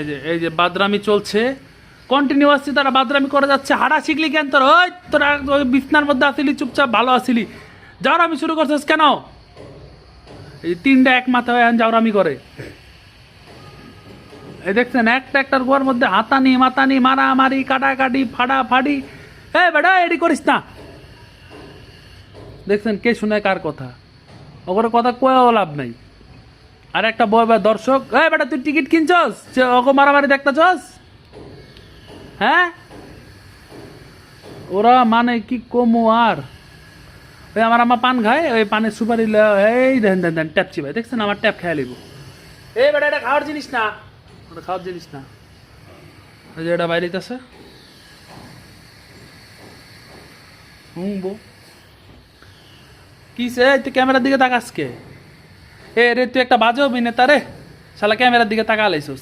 এই যে এই যে বাদরামি চলছে। কন্টিনিউয়াসলি তারা বাদরামি করে যাচ্ছে। হাঁটা শিখলি কেন তোর? ওই তোরা ওই বিছনার মধ্যে আসিলি, চুপচাপ ভালো আসিলি। জাউরামি শুরু করছিস কেন? এই তিনটা এক মাথা হয়ে জাউরামি করে। এই দেখছেন, একটা একটার গোয়ার মধ্যে হাতানি, মাতানি, মারামারি, কাটাকাটি ফাড়া ফাড়ি এ বেটা, এডি করিস না। দেখছেন, কে শুনে কার কথা? ওগুলো কথা কয়েও লাভ নাই। আর একটা বয় বা দর্শক। এই বেটা, তুই টিকিট কিনছস? ওকে মারামারি দেখতেছস? হ্যাঁ? ওরা মানে কি কমু আর? ওই আমার আমার পান খায়, ওই পানের সুপারি এই দেন দেন দেন, ট্যাপ চিবাই দেখছেন? আমার ট্যাপ খেয়ে লিব। এই বেটা, এটা খাওয়ার জিনিস না। ওটা খাওয়ার জিনিস না। ওই যে এটা বাইরে আছে হুম বো কি সে তুই ক্যামেরার দিকে তাকাস কে? এ রে তুই একটা বাজে অভিনেতা রে। শালা ক্যামেরার দিকে তাকা লাইছিস